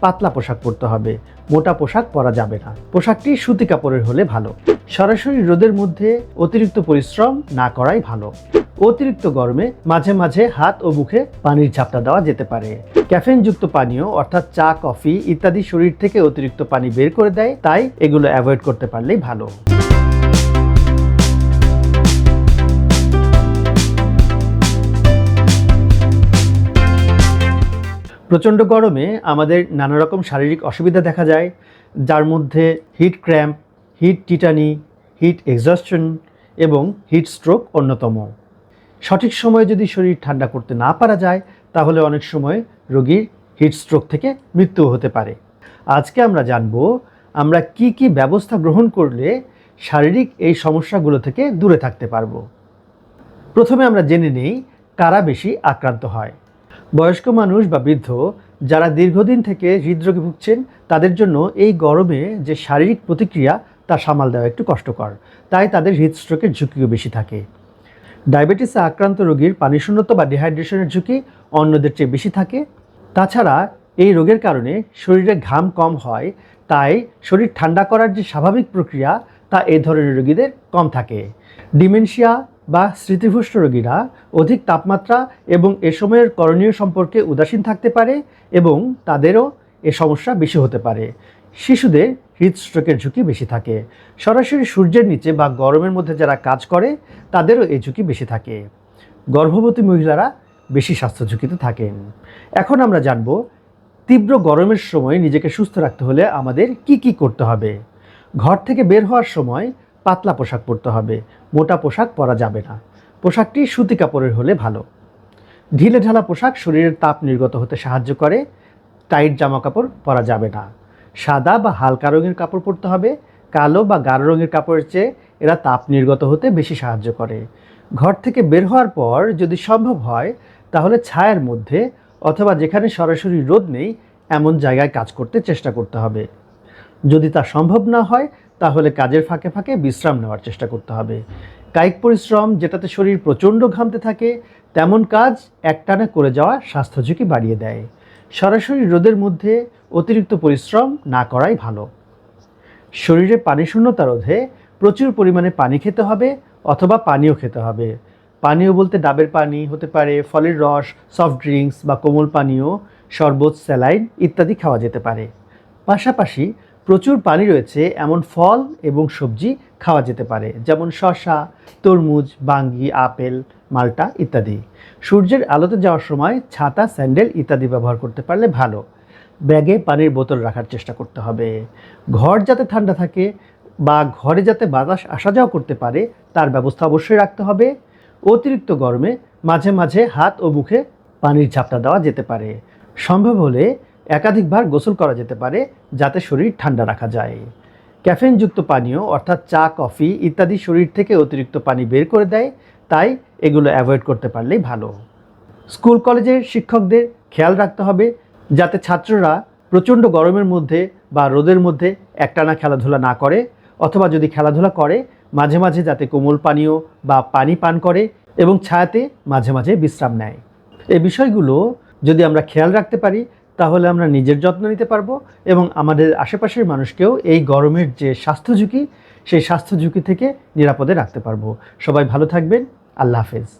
পাতলা পোশাক পরতে হবে। মোটা পোশাক পরা যাবে না। পোশাকটি সুতি কাপড়ের হলে ভালো। সরাসরি রোদের মধ্যে অতিরিক্ত পরিশ্রম না করাই ভালো। অতিরিক্ত গরমে মাঝে মাঝে হাত ও মুখে পানির ঝাপটা দেওয়া যেতে পারে। ক্যাফেনযুক্ত পানীয় অর্থাৎ চা, কফি ইত্যাদি শরীর থেকে অতিরিক্ত পানি বের করে দেয়। তাই এগুলো অ্যাভয়েড করতে পারলেই ভালো। প্রচণ্ড গরমে আমাদের নানা রকম শারীরিক অসুবিধা দেখা যায়, যার মধ্যে heat cramp heat tetany heat exhaustion এবং হিট স্ট্রোক অন্যতম। সঠিক সময়ে যদি শরীর ঠান্ডা করতে না পারা যায়, তাহলে অনেক সময় রোগীর হিট স্ট্রোক থেকে মৃত্যু হতে পারে। আজকে আমরা জানব, আমরা কি কি ব্যবস্থা গ্রহণ করলে শারীরিক এই সমস্যাগুলো থেকে দূরে থাকতে পারব। প্রথমে আমরা জেনে নেই কারা বেশি আক্রান্ত হয়। বয়স্ক মানুষ বা বৃদ্ধ যারা দীর্ঘদিন থেকে হৃদরোগে ভুগছেন, তাদের জন্য এই গরমে যে শারীরিক প্রতিক্রিয়া, তা সামাল দেওয়া একটু কষ্টকর। তাই তাদের হৃদস্ট্রোকের ঝুঁকিও বেশি থাকে। ডায়াবেটিসে আক্রান্ত রোগীর পানিশূন্যতা বা ডিহাইড্রেশনের ঝুঁকি অন্যদের চেয়ে বেশি থাকে। তাছাড়া এই রোগের কারণে শরীরে ঘাম কম হয়, তাই শরীর ঠান্ডা করার যে স্বাভাবিক প্রক্রিয়া, তা এই ধরনের রোগীদের কম থাকে। ডিমেনশিয়া বা স্মৃতিভ্রষ্ট রোগীরা অধিক তাপমাত্রা এবং এ সময়ের করণীয় সম্পর্কে উদাসীন থাকতে পারে এবং তাদেরও এ সমস্যা বেশি হতে পারে। শিশুদের হৃদস্ট্রোকের ঝুঁকি বেশি থাকে। সরাসরি সূর্যের নিচে বা গরমের মধ্যে যারা কাজ করে, তাদেরও এই ঝুঁকি বেশি থাকে। গর্ভবতী মহিলারা বেশি স্বাস্থ্য ঝুঁকিতে থাকেন। এখন আমরা জানব, তীব্র গরমের সময় নিজেকে সুস্থ রাখতে হলে আমাদের কি কি করতে হবে? ঘর থেকে বের হওয়ার সময় পাতলা পোশাক পরতে হবে, মোটা পোশাক পরা যাবে না। পোশাকটি সুতি কাপড়ের হলে ভালো। ঢিলে ঢালা পোশাক শরীরের তাপ নির্গত হতে সাহায্য করে, টাইট জামা কাপড় পরা যাবে না। সাদা বা হালকা রঙের কাপড় পরতে হবে, কালো বা গাঢ় রঙের কাপড়ের চেয়ে এরা তাপ নির্গত হতে বেশি সাহায্য করে। ঘর থেকে বের হওয়ার পর যদি সম্ভব হয়, তাহলে ছায়ার মধ্যে অথবা যেখানে সরাসরি রোদ নেই, এমন জায়গায় কাজ করতে চেষ্টা করতে হবে। যদি তা সম্ভব না হয় তাহলে কাজের ফাঁকে ফাঁকে বিশ্রাম নেওয়ার চেষ্টা করতে হবে। কায়িক পরিশ্রম যেটাতে শরীর প্রচণ্ড ঘামতে থাকে, তেমন কাজ একটানা করে যাওয়া স্বাস্থ্য ঝুঁকি বাড়িয়ে দেয়। সরাসরি রোদের মধ্যে অতিরিক্ত পরিশ্রম না করাই ভালো। শরীরে পানি শূন্যতা রোধে প্রচুর পরিমাণে পানি খেতে হবে অথবা পানীয় খেতে হবে। পানীয় বলতে ডাবের পানি হতে পারে, ফলের রস সফট ড্রিঙ্কস বা কোমল পানীয়, শরবত, স্যালাইন ইত্যাদি খাওয়া যেতে পারে। পাশাপাশি প্রচুর পানি রয়েছে, এমন ফল এবং সবজি খাওয়া যেতে পারে, যেমন শসা, তরমুজ, বাঙ্গি, আপেল, মাল্টা ইত্যাদি। সূর্যের আলোতে যাওয়ার সময় ছাতা, স্যান্ডেল ইত্যাদি ব্যবহার করতে পারলে ভালো। ব্যাগে পানির বোতল রাখার চেষ্টা করতে হবে। ঘর যাতে ঠান্ডা থাকে বা ঘরে যাতে বাতাস আসা যাওয়া করতে পারে, তার ব্যবস্থা অবশ্যই রাখতে হবে। অতিরিক্ত গরমে মাঝে মাঝে হাত ও মুখে পানির ঝাপটা দেওয়া যেতে পারে। সম্ভব হলে একাধিকবার গোসল করা যেতে পারে যাতে শরীর ঠান্ডা রাখা যায়। ক্যাফেনযুক্ত পানীয়, অর্থাৎ চা, কফি ইত্যাদি শরীর থেকে অতিরিক্ত পানি বের করে দেয়, তাই এগুলো অ্যাভয়েড করতে পারলেই ভালো। স্কুল, কলেজের শিক্ষকদের খেয়াল রাখতে হবে যাতে ছাত্ররা প্রচণ্ড গরমের মধ্যে বা রোদের মধ্যে একটানা খেলাধুলা না করে, অথবা যদি খেলাধুলা করে, মাঝে মাঝে যাতে কোমল পানীয় বা পানি পান করে এবং ছায়াতে মাঝে মাঝে বিশ্রাম নেয়। এই বিষয়গুলো যদি আমরা খেয়াল রাখতে পারি তাহলে আমরা নিজের যত্ন নিতে পারব এবং আমাদের আশেপাশের মানুষকেও এই গরমের যে স্বাস্থ্য ঝুঁকি, সেই স্বাস্থ্য ঝুঁকি থেকে নিরাপদে রাখতে পারব। সবাই ভালো থাকবেন। আল্লাহ হাফেজ।